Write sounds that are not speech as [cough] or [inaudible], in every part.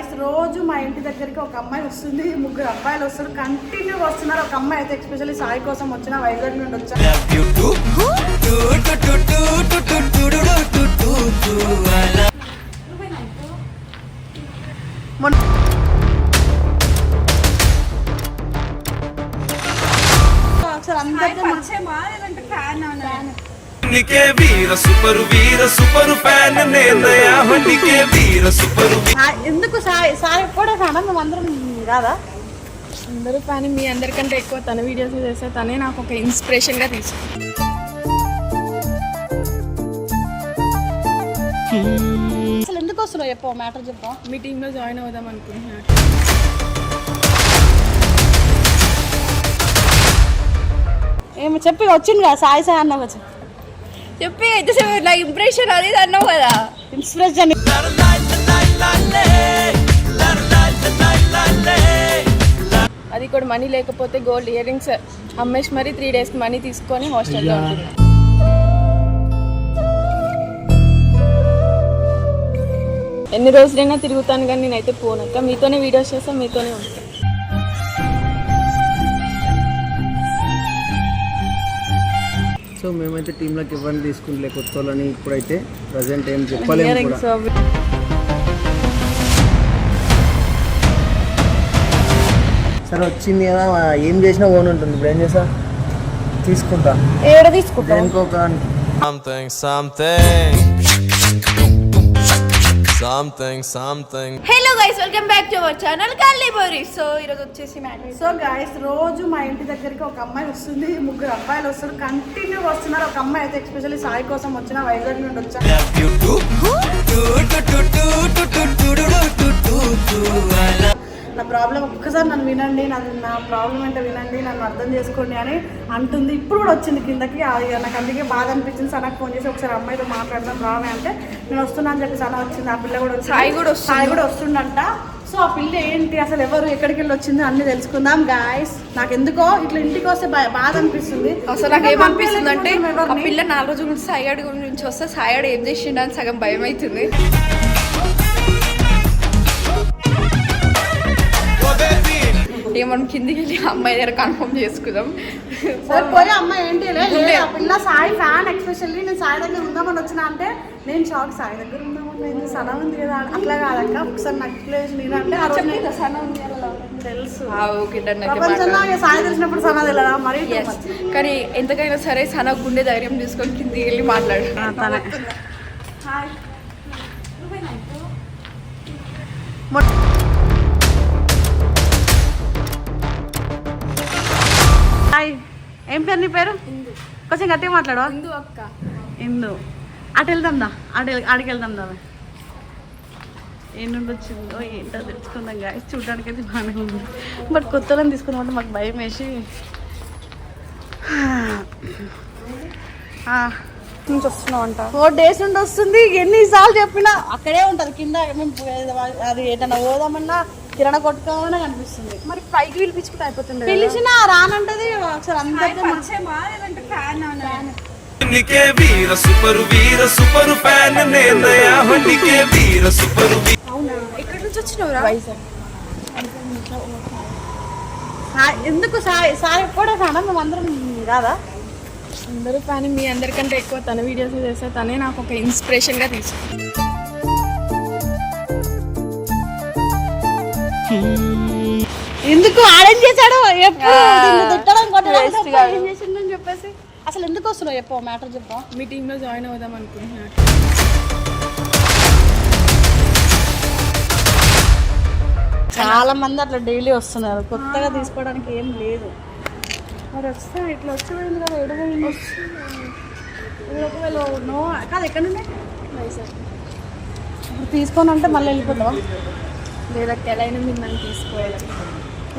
Guys రోజు మా ఇంటి దగ్గరికి ఒక అమ్మాయి వస్తుంది ముగ్గురు అబ్బాయిలు వస్తారు కంటిన్యూగా వస్తున్నారు. ఒక అమ్మాయి అయితే ఎస్పెషల్లీ సాయి కోసం వచ్చిన వైజాగ్ నుండి వచ్చాను love నికే వీర సూపర్ వీర సూపర్ ఫ్యాన్ నేనయా నికే వీర సూపర్ ఎందుకు సాయి సాయి కూడా కాదా? మేము అందరం కాదా? అందరూ కానీ మీ అందరికంటే ఎక్కువ తన వీడియోస్ చేస్తే తనే నాకు ఒక ఇన్స్పిరేషన్గా తీసుకుంది. అసలు ఎందుకు వస్తున్నావు చెప్పు మ్యాటర్ చెప్పు. మీ టీంలో జాయిన్ అవుదాం అనుకుంటున్నాను ఏమి చెప్పి వచ్చింది కదా సాయి సాయి అన్న వచ్చి చెప్పి ఎంతసేపు నా ఇంప్రెషన్ అనేది అన్నావు కదా ఇన్స్పిరేషన్ అది కూడా మనీ లేకపోతే గోల్డ్ ఇయర్ రింగ్స్ అమ్మేసి మరీ త్రీ డేస్ మనీ తీసుకొని హాస్టల్లో ఉంటుంది ఎన్ని రోజులైనా తిరుగుతాను కానీ నేనైతే పోనక్క మీతోనే వీడియోస్ చేస్తా మీతోనే ఉంటాను సో మేమైతే టీంలోకి ఎవరిని తీసుకుంటలే కొత్త వాళ్ళని ఇప్పుడైతే ప్రజెంట్ ఏం చెప్పలేము కూడా. సరే వచ్చింది కదా ఏం చేసినా ఓన్ ఉంటుంది. ఇప్పుడు ఏం చేసా తీసుకుంటా. ఏడ ఒక something. Something something something hello guys welcome back to our channel కల్లీ బోరి సో ఈరోజు వచ్చేసి మ్యాటర్ సో గాయస్ రోజు మా ఇంటి దగ్గరికి ఒక అమ్మాయి వస్తుంది ముగ్గురు అబ్బాయిలు వస్తారు కంటిన్యూగా వస్తున్నారు ఒక అమ్మాయి అయితే ఎస్పెషల్లీ సాయి కోసం వచ్చిన వైజాగ్ నుండి వచ్చాను నా ప్రాబ్లం ఒక్కసారి నన్ను వినండి నాది నా ప్రాబ్లం అంటే వినండి నన్ను అర్థం చేసుకోండి అని అంటుంది. ఇప్పుడు కూడా వచ్చింది కిందకి. అది నాకు అందుకే బాధ అనిపించింది. సనకు ఫోన్ చేసి ఒకసారి అమ్మాయితో మాట్లాడదాం రావే అంటే నేను వస్తున్నా అని చెప్పి సన వచ్చింది. ఆ పిల్ల కూడా వచ్చింది. సాయి కూడా వస్తుంది. సాయి కూడా వస్తుండంట సో ఆ పిల్ల ఏంటి? అసలు ఎవరు ఎక్కడికి వెళ్ళి వచ్చింది అన్ని తెలుసుకుందాం గాయస్ నాకు ఎందుకో ఇట్లా ఇంటికి వస్తే బాధ అనిపిస్తుంది. అసలు నాకు ఏమనిపిస్తుంది అంటే? పిల్ల నాలుగు రోజుల నుంచి సాయిగాడి గురించి వస్తే సాయిగాడు ఏం చేసిండు అని సగం భయం అవుతుంది ఇక మనం కిందికి వెళ్ళి అమ్మాయి దగ్గర కన్ఫర్మ్ చేసుకుందాం. సరే పోయి అమ్మ ఏంటి? పిల్ల సాయి ఫ్యాన్ ఎక్స్పెషల్లీ నేను సాయి దగ్గర ఉందామని వచ్చిన అంటే నేను షాక్ సాయి దగ్గర ఉందామని నేను సనా ఉంది కదా. అట్లా కాదక్క. ఒకసారి నేను అంటే సనా ఉంది తెలుసు. సాయి తెలిసినప్పుడు సనా తెలియదా? మరి. కానీ ఎంతకైనా సరే సన గుండె ధైర్యం తీసుకొని కిందికి వెళ్ళి మాట్లాడు. [laughs] హాయ్. ఏం పేరు నీ పేరు? కొంచెం గట్టిగా మాట్లాడు ముందు అక్క. ఇందు. అటు వెళ్దాం దా. అటు వెళ్- ఆడికి వెళ్దాం దా. ఏ నుండి వచ్చిందో ఏంటో తెలుసుకుందాం గాయస్ చూడడానికి అయితే బాగానే ఉంది. బట్ కొత్త వాళ్ళని తీసుకుందామంటే మాకు భయం వేసి. నుంచి వస్తున్నావు అంట. ఫోర్ డేస్ నుండి వస్తుంది. ఎన్నిసార్లు చెప్పినా అక్కడే ఉంటుంది కింద మేము అది ఏదైనా పోదామన్నా కిరణ కొట్టుకోమన్నా కనిపిస్తుంది మరి పైకి పిలిపించుకుంటే అయిపోతుంది పిలిచినా రానంటది ఒకసారి అందరితో నికే వీర సూపర్ వీర సూపర్ ఫ్యాన్ నేనయా నికే వీర సూపర్ ఎక్కడి నుంచి వచ్చినావురా? వైజాగ్. ఎందుకు సాయి సాయి కూడా కాదా మేము అందరం కాదా? అందరూ కానీ మీ అందరికంటే ఎక్కువ తన వీడియోస్ చేస్తే తనే నాకు ఒక ఇన్స్పిరేషన్గా తీసుకుంది. ఎందుకు ఆడేం చేశాడు? ఎప్పుడు ఆ, దీన్ని తిట్టడం కొట్టడం waste తప్ప కాదు. ఏం చేసిందని చెప్పేసి. అసలు ఎందుకు వస్తున్నావు? చెప్పు మ్యాటర్ చెప్పు. మీ టీంలో జాయిన్ అవుదాం అనుకుంటున్నాను చాలా మంది అట్లా డైలీ వస్తున్నారు. కొత్తగా తీసుకోవడానికి ఏం లేదు. మరి వస్తా ఇట్లా వచ్చిపోయింది కదా ఎడపోయింది ఒకవేళ నో కాదు ఎక్కడ నుండి ఇప్పుడు తీసుకొని అంటే మళ్ళీ వెళ్ళిపోతావా? లేదా ఎలా అయినా మీరు నన్ను తీసుకోవాలి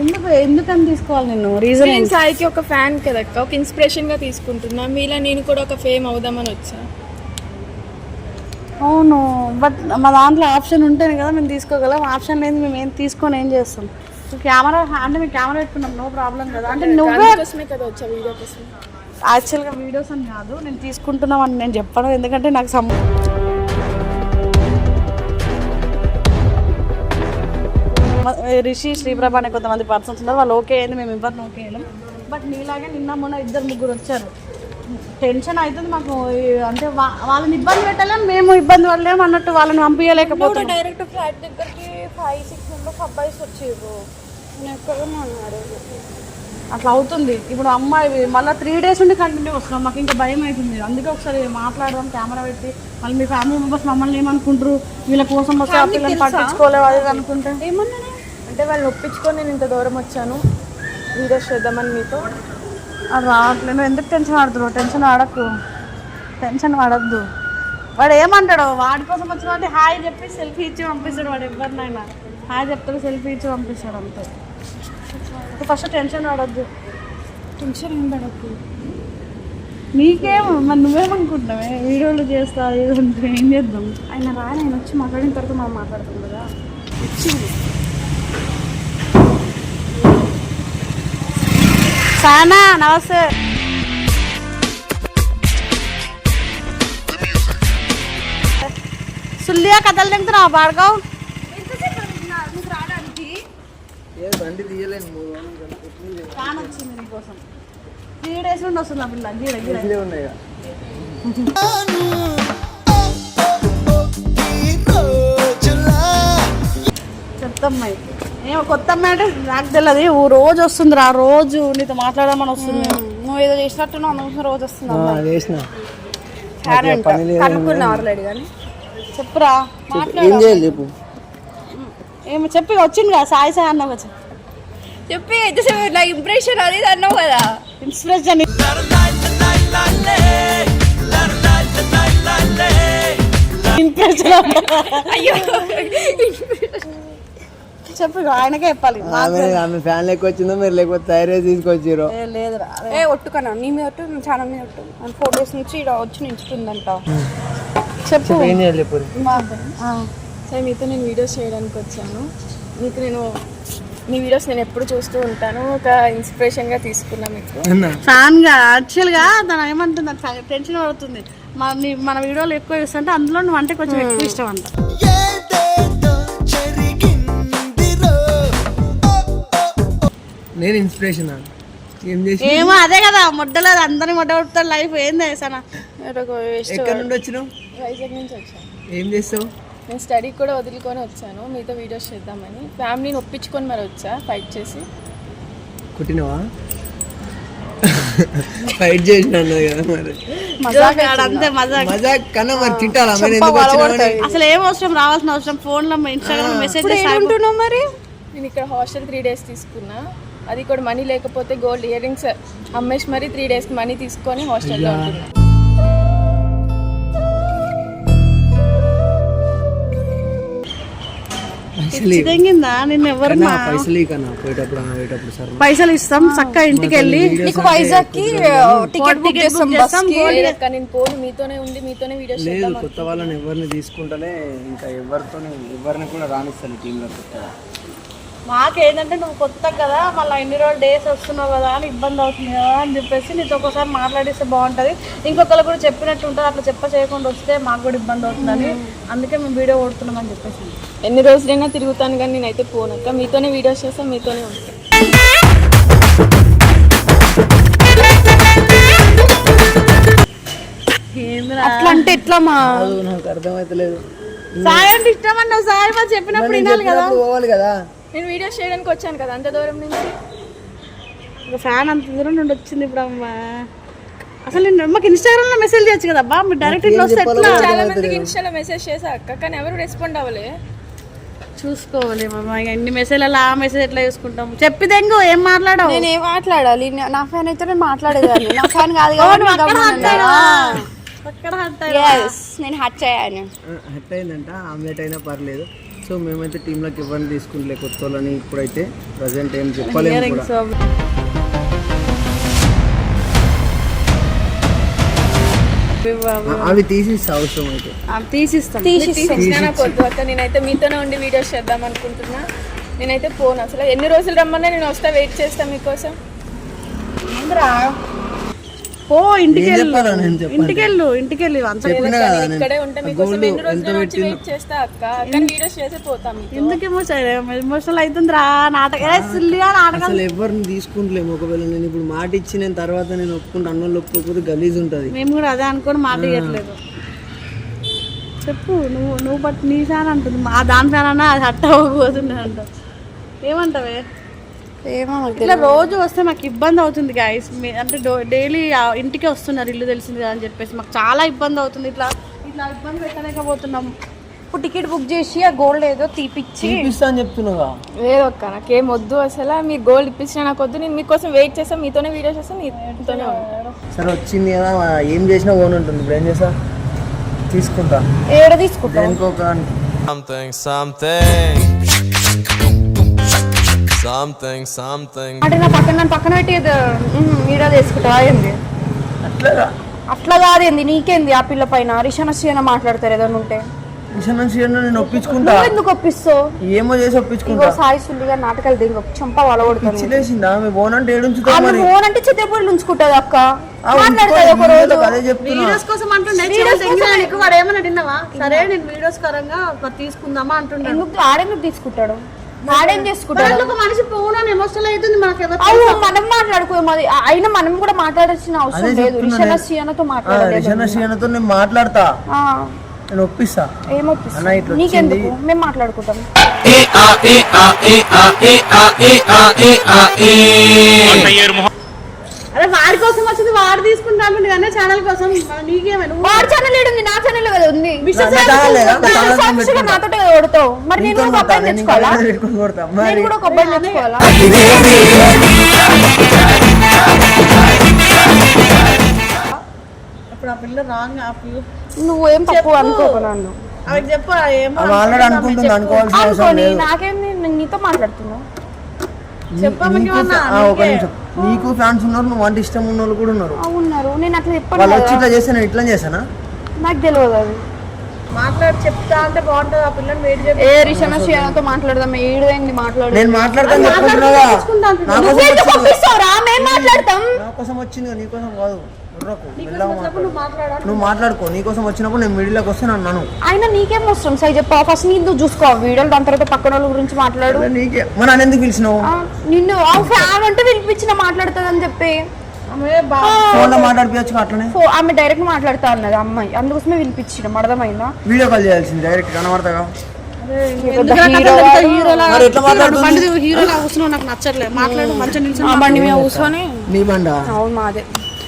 ఎందుకు ఎందుకని తీసుకోవాలి నేను రీజన్ నేను సాయికి ఒక ఫ్యాన్ కదక్క ఒక ఇన్స్పిరేషన్గా తీసుకుంటున్నా. మీలా నేను కూడా ఒక ఫేమ్ అవుదామని వచ్చా. అవును బట్ మా దాంట్లో ఆప్షన్ ఉంటేనే కదా మేము తీసుకోగలం. ఆప్షన్ లేదు మేము ఏం తీసుకొని ఏం చేస్తాం? కెమెరా అంటే మేము కెమెరా పెట్టుకున్నాం నో ప్రాబ్లం కదా. అంటే నువ్వే కోసమే కదా వచ్చా వీడియో కోసం. యాక్చువల్గా వీడియోస్ అని కాదు నేను తీసుకుంటున్నాం అని నేను చెప్పడం ఎందుకంటే నాకు సం రిషి శ్రీప్రభ అనే కొంతమంది పర్సన్స్ ఉన్నారు. వాళ్ళు ఓకే అయింది మేము ఇవ్వరు ఓకే అయ్యాం. బట్ నీలాగే నిన్న మొన్న ఇద్దరు ముగ్గురు వచ్చారు. టెన్షన్ అవుతుంది మాకు. అంటే వాళ్ళని ఇబ్బంది పెట్టలేం మేము ఇబ్బంది పడలేము అన్నట్టు వాళ్ళని పంపించలేకపోతున్నాం. డైరెక్ట్ ఫ్లాట్ దగ్గరికి ఫైవ్ సిక్స్ మెంబర్స్ అబ్బాయిస్ వచ్చేరు. అట్లా అవుతుంది. ఇప్పుడు అమ్మాయి మళ్ళీ త్రీ డేస్ నుండి కంటిన్యూ వస్తున్నాం. మాకు ఇంకా భయం అవుతుంది. అందుకే ఒకసారి మాట్లాడదాం కెమెరా పెట్టి. మళ్ళీ మీ ఫ్యామిలీ మెంబర్స్ మమ్మల్ని ఏమనుకుంటారు? వీళ్ళ కోసం వస్తే అది ఇది అనుకుంటే. ఏమన్నా అంటే వాళ్ళని ఒప్పించుకొని నేను ఇంత దూరం వచ్చాను. వీడియోస్ చేద్దామని మీతో. అది రావట్లేదు నువ్వు ఎందుకు టెన్షన్ ఆడుతున్నావు టెన్షన్ ఆడకు టెన్షన్ పడద్దు. వాడు ఏమంటాడు? వాడి కోసం వచ్చిన హాయ్ చెప్పి సెల్ఫీ ఇచ్చి పంపిస్తాడు వాడు ఎవరినైనా. హాయ్ చెప్తాడు సెల్ఫీ ఇచ్చి పంపిస్తాడు అంతే. ఫస్ట్ టెన్షన్ పడద్దు. టెన్షన్ ఏం పడకు నీకేం మరి నువ్వేమనుకుంటున్నావే? వీడియోలు చేస్తా ఏం చేద్దాం? ఆయన రా నేను వచ్చి మాట్లాడిన తర్వాత మనం మాట్లాడతాం కదా. సానా నమస్తే. సుల్లియా కథలు తింటున్నావా బాడగావు ఏ బండి ఫ్యాన్ వచ్చింది నీకోసం. త్రీ డేస్ నుండి వస్తుంది పిల్ల గీడ గీడ. ఉన్నాయి. చెప్తమ్మాయి ఏమో కొత్త అమ్మాయి అంటే నాకు తెలియదు ఓ రోజు వస్తుంది ఆ రోజు నీతో మాట్లాడమని వస్తుంది నువ్వు ఏదో చేసినట్టు అనవసరం రోజు వస్తుంది ఆ, చేసిన. కనుక్కున్నా ఆల్రెడీ కానీ. చెప్పురా చెప్పు. ఏమో చెప్పి వచ్చింది కదా సాయి సాయి అన్నావు కదా చెప్పి. నా ఇంప్రెషన్ అది ఇది అన్నావు కదా. ఇన్స్పిరేషన్ ఇన్స్పిరేషన్ అయ్యో. చెప్పు ఆయనకే చెప్పాలి. ఆమె ఆమె ఫ్యాన్ లెక్క వచ్చిందో మీరు లేకపోతే తయారు చేసి తీసుకొచ్చిర్రు? ఏ లేదురా. ఏ ఒట్టుకన్నా నీ మీద ఒట్టు చాలా మీద ఒట్టు. మన ఫోర్ డేస్ నుంచి ఇక్కడ వచ్చి నించుతుందంట. చెప్పు. ఏం చేయాలి చెప్పు. సరే మీతో నేను వీడియోస్ చేయడానికి వచ్చాను. మీకు నేను మీ వీడియోస్ నేను ఎప్పుడు చూస్తూ ఉంటాను. ఒక ఇన్స్పిరేషన్గా తీసుకున్నా మీకు. ఫ్యాన్గా యాక్చువల్గా తను ఏమంటుంది టెన్షన్ పడుతుంది. మన మన వీడియోలు ఎక్కువ చూస్తుంటే అందులో నువ్వు అంటే కొంచెం ఎక్కువ ఇష్టం అంట. నేను ఇన్స్పిరేషన్ ఏం చేసి? ఏమో అదే కదా మొడ్డలేదు అందరిని మొడ్డ కొడుతాడు లైఫ్ ఏంది సన ఎక్కడి నుండి వచ్చినావు? వైజాగ్ నుంచి వచ్చాను. ఏం చేస్తావు? నేను స్టడీ కూడా వదులుకొని వచ్చాను. మీతో వీడియోస్ చేద్దామని. ఫ్యామిలీని ఒప్పించుకొని మరి వచ్చా ఫైట్ చేసి? కుట్టినవా? ఫైట్ చేసిన కదా మరి. మజాక్ ఆడ అంతే మజాక్. మజాక్ కన్నా మరి తింటారా మరి ఎందుకు వచ్చినావని అసలు ఏం అవసరం రావాల్సిన అవసరం? ఫోన్లో ఇన్స్టాగ్రామ్ మెసేజ్ చేసి మరి? నేను ఇక్కడ హాస్టల్ త్రీ డేస్ తీసుకున్నా. అది కూడా మనీ లేకపోతే గోల్డ్ ఇయర్ రింగ్స్ అమ్మేసి మరి త్రీ డేస్ మనీ తీసుకొని హాస్టల్లో ఉంటున్నా. పైసలు ఇస్తాం చక్కగా ఇంటికి వెళ్ళి. నీకు వైజాగ్కి టికెట్ బుక్ చేస్తాం లేదక్క నేను పోను మీతోనే ఉండి మీతోనే వీడియోస్ లేదు కొత్త వాళ్ళని ఎవరిని తీసుకుంటలే ఇంకా ఎవరితో ఎవరిని కూడా రాణిస్తాను టీంలో కొత్తగా. మాకేంటంటే నువ్వు కొత్త కదా మళ్ళీ ఇన్ని రోజులు డేస్ వస్తున్నావు కదా అని ఇబ్బంది అవుతుంది కదా అని చెప్పేసి నీతో ఒకసారి మాట్లాడిస్తే బాగుంటుంది. ఇంకొకరు కూడా చెప్పినట్టు ఉంటుంది అట్లా చెప్ప చేయకుండా వస్తే మాకు కూడా ఇబ్బంది అవుతుందని. అందుకే మేము వీడియో కొడుతున్నామని చెప్పేసి. ఎన్ని రోజులైనా తిరుగుతాను కానీ నేనైతే పోనక్క మీతోనే వీడియోస్ చేస్తాను మీతోనే ఉంటాను అట్లా అంటే ఎట్లా మా నాకు అర్థమైతలేదు. సాయి అంటే ఇష్టం అన్నావు సాయి చెప్పినప్పుడు వినాలి కదా. పోవాలి కదా. నేను వీడియోస్ చేయడానికి వచ్చాను కదా అంత దూరం నుంచి. ఒక ఫ్యాన్ అంత దూరం నుండి వచ్చింది ఇప్పుడు అమ్మ. అసలు నేను మాకు ఇన్స్టాగ్రామ్లో మెసేజ్ చేయొచ్చు కదా అబ్బా మీరు డైరెక్ట్ ఇట్లా వస్తే ఎట్లా? చాలా మందికి ఇన్స్టాలో మెసేజ్ చేసా అక్క కానీ ఎవరు రెస్పాండ్ అవ్వలే. చూసుకోవాలి మామ ఇక ఎన్ని మెసేజ్ ఆ మెసేజ్ ఎట్లా చూసుకుంటాం చెప్పి దెంగు ఏం మాట్లాడవు? నేను ఏం మాట్లాడాలి? నా ఫ్యాన్ అయితే నేను మాట్లాడేదాన్ని. నా ఫ్యాన్ కాదు కాబట్టి నేను హట్ Yes, నేను హట్ చేయాను. హట్ అయిందంట ఆమ్లెట్ అయినా పర్లేదు. సో మేమైతే టీంలోకి ఎవరిని తీసుకుంటలే కొత్త వాళ్ళని ఇప్పుడైతే ప్రజెంట్ ఏం చెప్పలేము కూడా. అవి తీసిస్తా అవసరం అయితే. నేనైతే మీతోనే ఉండి వీడియోస్ చేద్దాం అనుకుంటున్నా. నేనైతే పోను అసలు. ఎన్ని రోజులు రమ్మన్నా నేను వస్తా వెయిట్ చేస్తా మీకోసం. పో ఇంటికి ఏం వెళ్ళు. చెప్పాలా నేను చెప్పండి ఇంటికి వెళ్ళు ఇంటికి వెళ్ళు అంత చెప్పినా కదా నేను. ఇక్కడే ఉంటా ఆ మీకోసం గోల్డ్ ఎన్ని ఎంత రోజులు వచ్చి పెట్టిందో. వెయిట్ చేస్తా అక్క? కానీ వీడియోస్ చేసే పోతాం ఎందుకు ఎమోషన్ ఎమోషనల్ అవుతుంది రా నాటక సిల్లిగా నాటకం అసలు ఎవరిని తీసుకుంటలేము. ఒకవేళ నేను ఇప్పుడు మాట ఇచ్చి నేను తర్వాత నేను ఒప్పుకుంటే అన్నం ఒప్పుకోకపోతే గలీజ్ ఉంటుంది. మేము కూడా అదే అనుకొని మాట ఇవ్వట్లేదు చెప్పు నువ్వు నువ్వు బట్ నీ ఫ్యాన్ అంటుంది. మా దాని ఫ్యాన్ అన్నా అది హట్ అవ్వబోతుంది అంట ఏమంటావే? ఏమో ఇట్లా రోజు వస్తే మాకు ఇబ్బంది అవుతుంది గాయస్ అంటే డైలీ ఇంటికి వస్తున్నారు ఇల్లు తెలిసింది కదా అని చెప్పేసి. మాకు చాలా ఇబ్బంది అవుతుంది. ఇట్లా ఇట్లా ఇబ్బంది పెట్టలేకపోతున్నాం. ఇప్పుడు టికెట్ బుక్ చేసి ఆ గోల్డ్ ఏదో తీపిచ్చి. అని చెప్తున్నాగా లేదు అక్క నాకేం వద్దు అసలు. మీరు గోల్డ్ ఇప్పించినా నాకు వద్దు. నేను మీకోసం వెయిట్ చేస్తాను మీతోనే వీడియో చేస్తాను మీతోనే. సరే వచ్చింది కదా. ఏం చేసినా ఓన్ ఉంటుంది. ఇప్పుడు ఏం చేస్తా? తీసుకుంటా. ఏడ తీసుకుంటాం దేనికో ఒక Something, Something, something. అంటే నా పక్కన నన్ను పక్కన పెట్టి ఈడ తీసుకుంటా ఏంది? అట్లా అట్లా కాదేంది నీకేంది ఆ పిల్ల పైన? రిషన శ్రీన మాట్లాడతారు ఏదైనా ఉంటే? విషయం నుంచి నేను ఒప్పించుకుంటా. ఎందుకు ఒప్పిస్తావు? ఏమో చేసి ఇగో ఒప్పించుకుంటా సాయి సుల్లిగా నాటకాలు దిగు చంప వలగొడుతుంది. పిచ్చిలేసిందా? మీ బోన్ అంటే ఏడుంచుతా ఆమె మరి. ఫోన్ అంటే ఉంచుకుంటది అక్క. ఆ, మాట్లాడుతుంది ఒక రోజు అదే చెప్తున్నా. వీడియోస్ కోసం అంటుండే నీకు? వాడు ఏమన్నా తిన్నావా? సరే నేను వీడియోస్ పరంగా తీసుకుందామా అంటుండే. ఎందుకు? ఆడెందుకు తీసుకుంటాడు? ఆడేం చేసుకుంటాడు? ఒక మనిషి పోనా ఎమోషనల్ అవుతుంది మనకు ఎవరు అవును మనం మాట్లాడుకోము అది అయినా మనం కూడా మాట్లాడాల్సిన అవసరం లేదు. రిషన నేను. ఆ, రిషన్న శ్రీనతో నేను మాట్లాడతా. ఆ, నేను ఒప్పిస్తా. ఏమొప్పిస్తా అన్న ఇట్లా నీకెందుకు? మేము మాట్లాడుకుంటాం. అరే వాడి కోసం వచ్చింది వాడు తీసుకుంటాను కానీ ఛానల్ కోసం. నీకేమే వాడి ఛానల్ ఏడుంది నా ఛానల్ కదా ఉంది. సాక్షిగా కొడతావు. మరి నేను నీతో కూడా ఒక కొడతా, అబ్బాయిని నేను ఇంకా తెచ్చుకోవాలా వేరే పెట్టుకొని కొడతా. మరి నేను కూడా ఒక అబ్బాయిని తెచ్చుకోవాలా? ఇప్పుడు ఆ పిల్ల రాంగ్ ఆ పిల్ల. నువ్వేం తప్పు అనుకోకు నన్ను. ఆమెకు చెప్పు ఆ ఏమో ఆమె ఆల్రెడీ అనుకుంటుంది అనుకోవాల్సిన అవసరం లేదు. నీతో మాట్లాడుతున్నా నీకు ఆ, ఒక నిమిషం. నీకు ఫ్యాన్స్ ఉన్నారు నువ్వు అంటే ఇష్టం ఉన్న వాళ్ళు కూడా ఉన్నారు. ఉన్నారు. నేను అట్లా చెప్పాను వాళ్ళు వచ్చి ఇట్లా నేను ఇట్లా చేశానా? నాకు తెలియదు అది. మాట్లాడి చెప్తా అంటే బాగుంటుంది. ఆ పిల్లని వెయిట్ చేసి ఏ రిషన శ్రీయాతో మాట్లాడదాం. ఏడుదైంది మాట్లాడు నేను మాట్లాడతాను చెప్పుకుంటున్నాగా నా కోసం వచ్చింది పంపిస్తావురా మేము మాట్లాడతాం నా కోసం వచ్చింది కదా. నువ్వు మాట్లాడా నువ్వు మాట్లాడుకో నీ కోసం వచ్చినప్పుడు నేను మిడిల్లోకి వస్తే నన్ను అను. అయినా నీకేం అవసరం? సై చెప్పా. ఫస్ట్ నీ నువ్వు చూసుకో? వీడియోలు దాని తర్వాత పక్కన వాళ్ళ గురించి మాట్లాడు. నీకే. మన నన్ను ఎందుకు పిలిచినావు? నిన్ను ఆ ఫ్యాన్ అంటే పిలిపించిన మాట్లాడుతుందని చెప్పి. ఆమె బా ఫోన్లో మాట్లాడిపోయచ్చు అట్లనే? ఆమె డైరెక్ట్ మాట్లాడుతా అన్నది అమ్మాయి. అందుకోసమే పిలిపించిన అర్థమైందా? వీడియో కాల్ చేయాల్సింది డైరెక్ట్ కనబడతాగా? హీరోలా కూర్చున్నావు? నాకు నచ్చట్లేదు మాట్లాడు మంచిగా నిల్చొని బండి మీద కూర్చొని నీ బండ? అవును మాదే.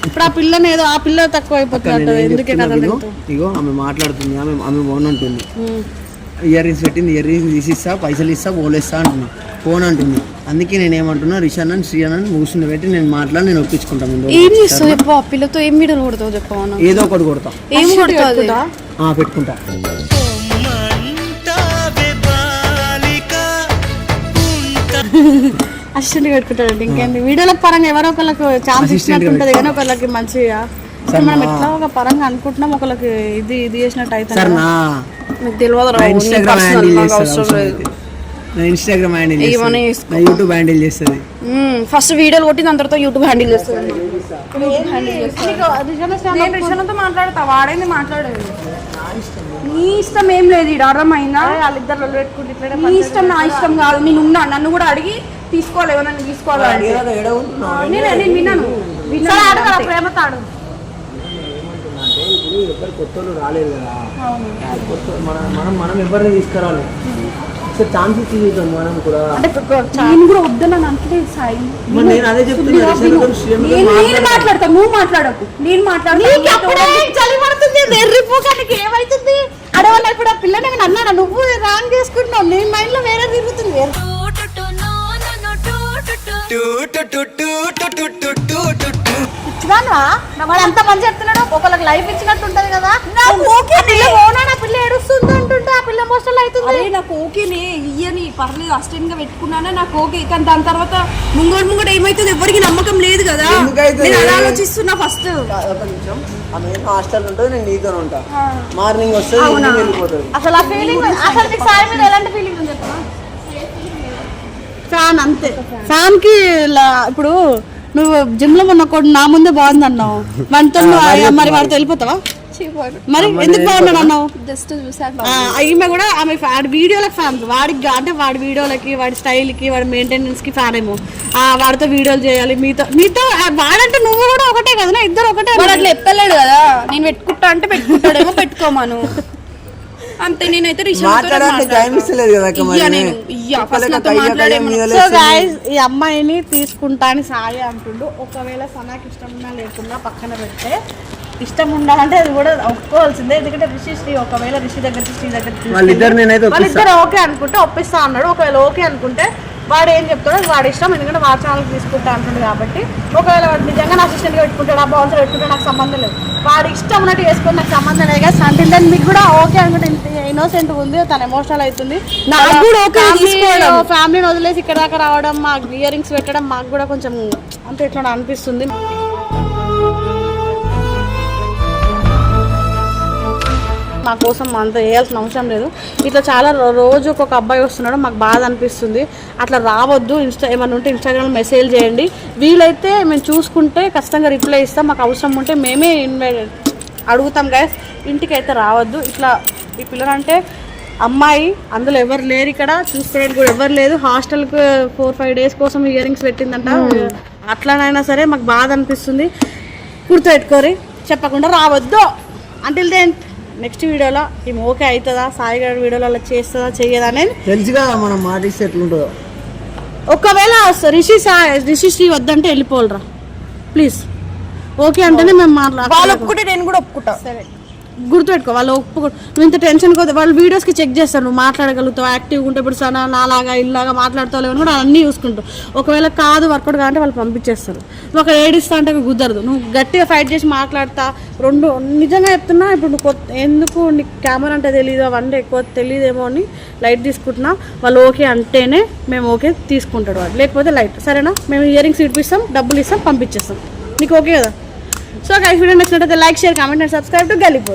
ఇప్పుడు ఆ పిల్లని ఏదో ఆ పిల్ల తక్కువ అయిపోతుంది ఎందుకే కదా ఇగో, ఆమె మాట్లాడుతుంది ఆమె ఆమె ఫోన్ అంటుంది. ఇయర్ రింగ్స్ పెట్టింది ఇయర్ రింగ్స్ తీసిస్తా పైసలు ఇస్తా పోలేస్తా అంటున్నా ఫోన్ అంటుంది. అందుకే నేను ఏమంటున్నా రిషానన్ శ్రీయానన్ మూసిన పెట్టి నేను మాట్లాడి నేను ఒప్పించుకుంటాను. ఏం చేస్తావు? చెప్పు ఆ పిల్లతో ఏం వీడియోలు కొడతావు చెప్పు ఏదో ఒకటి కొడతా. ఏం కొడుతుంది ఆ, పెట్టుకుంటా. [laughs] అసిస్టెంట్ పెట్టుకుంటాడు. ఇంకేంటి? వీడియోల పరంగా ఎవరో ఒకళ్ళకి ఛాన్స్ ఇచ్చినట్టు ఉంటుంది కానీ ఒకళ్ళకి మంచిగా. మనం ఎట్లా ఒక పరంగా అనుకుంటున్నాం ఒకళ్ళకి ఇది ఇది చేసినట్టు అయితే సార్ నా మీకు తెలియదు నా ఇన్స్టాగ్రామ్ హ్యాండిల్ చేస్తుంది నా ఇన్స్టాగ్రామ్ హ్యాండిల్ ఏమన్నా చేస్తుంది. నా యూట్యూబ్ హ్యాండిల్ చేస్తుంది. ఫస్ట్ వీడియోలు కొట్టి దాని తర్వాత యూట్యూబ్ హ్యాండిల్ చేస్తుంది నేను రిషన్తో మాట్లాడతా వాడైంది మాట్లాడేది. నీ ఇష్టం ఏం లేదు ఈడ అర్థమైందా? వాళ్ళిద్దరు పెట్టుకుంటే ఇట్లనే నీ ఇష్టం నా ఇష్టం కాదు నేను ఉన్నా నన్ను కూడా అడిగి తీసుకోవాలి ఎవరన్నా తీసుకోవాలి నేను నేను విన్నాను. సరే ఆడు కదా, ప్రేమతో ఆడు ఎవరు కొత్త వాళ్ళు రాలేదు కదా. కొత్త మన- మనం మనం ఎవరిని తీసుకురాలి సో ఛాన్స్ ఇచ్చి చూద్దాం మనం కూడా. నేను కూడా వద్దన్నాను అంటలేదు సాయి. నేను అదే చెప్తున్నా రిషానతో శ్రీయానతో నేను నేను మాట్లాడు. మాట్లాడతా నువ్వు మాట్లాడకు. నేను మాట్లాడతా చలి పడుతుంది? ఎర్రిపోకానికి ఏమైతుంది? అడవల్ల ఇప్పుడు ఆ పిల్లని ఏమైనా అన్నాడా నువ్వు రాంగ్ చేసుకుంటున్నావు. నీ మైండ్లో వేరే తిరుగుతుంది ఇచ్చిదానా వాడు అంత మంది చెప్తున్నాడు ఒకళ్ళకి లైఫ్ ఇచ్చినట్టు ఉంటది కదా. నాకు ఓకే ఓనా నా పిల్ల ఏడుస్తుంది అంటుంటే ఆ పిల్ల మోస్టల్ అవుతుంది. అరే నాకు ఓకేనే ఇయ్యని పర్లేదు అసిస్టెంట్గా పెట్టుకున్నానే? నాకు ఓకే కానీ దాని తర్వాత ముంగోడు ముంగోడు ఏమైతుంది ఎవరికి నమ్మకం లేదు కదా? నేను అలా ఆలోచిస్తున్నా ఫస్ట్ ఒక నిమిషం. ఆమె హాస్టల్ ఉంటుంది నేను నీతో ఉంటా. మార్నింగ్ వస్తుంది ఈవినింగ్ వెళ్ళిపోతుంది. అసలు ఆ ఫీలింగ్ అసలు నీకు సాయి మీద ఎలాంటి ఫీలింగ్ ఉంది ఫ్యాన్ అంతే. ఫ్యాన్కి ఇలా ఇప్పుడు నువ్వు జిమ్లో మొన్న నా ముందే బాగుంది అన్నావు మనతో నువ్వు మరి వాడితో వెళ్ళిపోతావా? మరి ఎందుకు బాగున్నాడు అన్నావు జస్ట్ ఈమె కూడా ఆమె వాడి వీడియోలకు ఫ్యాన్. వాడికి అంటే వాడి వీడియోలకి వాడి స్టైల్కి వాడి మెయింటెనెన్స్కి ఫ్యాన్ ఏమో. ఆ, వాడితో వీడియోలు చేయాలి మీతో మీతో వాడంటే నువ్వు కూడా ఒకటే కదా ఇద్దరు ఒకటే వాడు అట్లా చెప్పలేడు కదా. నేను పెట్టుకుంటా అంటే పెట్టుకుంటాడేమో పెట్టుకోమాను. అంతే నేనైతే సో గాయస్ ఈ అమ్మాయిని తీసుకుంటా అని సాయి అంటుండు. ఒకవేళ సనాకి ఇష్టం ఉన్నా లేకున్నా పక్కన పెడితే ఇష్టం ఉండాలంటే అది కూడా ఒప్పుకోవాల్సిందే. ఎందుకంటే రిషి శ్రీ ఒకవేళ రిషి దగ్గర శ్రీ దగ్గర వాళ్ళిద్దరు నేనైతే ఒప్పిస్తా. వాళ్ళిద్దరు ఓకే అనుకుంటే ఒప్పిస్తా అన్నాడు. ఒకవేళ ఓకే అనుకుంటే వాడు ఏం చెప్తాడో వాడి ఇష్టం. ఎందుకంటే వాడి ఛానల్ తీసుకుంటా అంటుండు కాబట్టి. ఒకవేళ వాడు నిజంగా నా అసిస్టెంట్గా పెట్టుకుంటాడు ఆ బౌన్సర్ పెట్టుకుంటే నాకు సంబంధం లేదు. వాడి ఇష్టం ఉన్నట్టు చేసుకుని నాకు సంబంధం లేదు కదా అంటే దెన్ మీకు కూడా ఓకే అనుకుంటే ఇన్నోసెంట్ ఉంది తను ఎమోషనల్ అవుతుంది. నాకు కూడా తీసుకోవడం. ఫ్యామిలీని వదిలేసి ఇక్కడ దాకా రావడం మాకు ఇయర్ రింగ్స్ పెట్టడం మాకు కూడా కొంచెం అంటే ఎట్లా అనిపిస్తుంది. మా కోసం అంత వేయాల్సిన అవసరం లేదు. ఇట్లా చాలా రోజు ఒక్కొక్క అబ్బాయి వస్తున్నాడు మాకు బాధ అనిపిస్తుంది. అట్లా రావద్దు ఇన్స్టా ఏమైనా ఉంటే ఇన్స్టాగ్రామ్ మెసేజ్ చేయండి. వీలైతే మేము చూసుకుంటే ఖచ్చితంగా రిప్లై ఇస్తాం. మాకు అవసరం ఉంటే మేమే ఇన్వై- అడుగుతాం గైస్ ఇంటికి అయితే రావద్దు. ఇట్లా ఈ పిల్లలంటే అమ్మాయి అందులో ఎవరు లేరు ఇక్కడ. చూసుకోవడానికి కూడా ఎవరు లేదు. హాస్టల్కి ఫోర్ ఫైవ్ డేస్ కోసం ఇయర్ రింగ్స్ పెట్టిందంట. అట్లనైనా సరే మాకు బాధ అనిపిస్తుంది. గుర్తుపెట్టుకోరి చెప్పకుండా రావద్దు. దెన్ నెక్స్ట్ వీడియోలో ఈమె ఓకే అవుతుందా? సాయి గారి వీడియోలో అలా చేస్తుందా చెయ్యదా అనేది తెలుసుగా మనం మాట ఇస్తే ఎట్లుంటుందో. ఒకవేళ రిషి సాయి రిషి శ్రీ వద్దంటే వెళ్ళిపోవాలరా. ప్లీజ్. ఓకే అంటేనే మేము వాళ్ళు మాట్లాడాలి ఒప్పుకుంటే నేను కూడా ఒప్పుకుంటా. సరే. గుర్తుపెట్టుకో వాళ్ళు ఒప్పుకో నువ్వు ఇంత టెన్షన్ పోతే వాళ్ళు వీడియోస్కి చెక్ చేస్తారు నువ్వు మాట్లాడగలుగుతావు? యాక్టివ్గా ఉంటే ఇప్పుడు సనా నాలాగా ఇల్లాగా మాట్లాడతావు లేవని కూడా అన్నీ చూసుకుంటావు. ఒకవేళ కాదు వర్కౌట్ కాదంటే వాళ్ళు పంపించేస్తారు. నువ్వు ఒక ఏడిస్తా అంటే కుదరదు. నువ్వు గట్టిగా ఫైట్ చేసి మాట్లాడతా. రెండు నిజంగా చెప్తున్నా ఇప్పుడు నువ్వు కొత్త ఎందుకు నీకు కెమెరా అంటే తెలియదు అవన్నీ ఎక్కువ తెలియదేమో అని లైట్ తీసుకుంటున్నా. వాళ్ళు ఓకే అంటేనే మేము ఓకే తీసుకుంటాడు వాడు లేకపోతే లైట్ సరేనా? మేము ఇయర్ రింగ్స్ ఇప్పిస్తాం డబ్బులు ఇస్తాం పంపించేస్తాం. నీకు ఓకే కదా? సో గైస్ వీడియో నచ్చినట్టయితే like share comment and subscribe to Galipur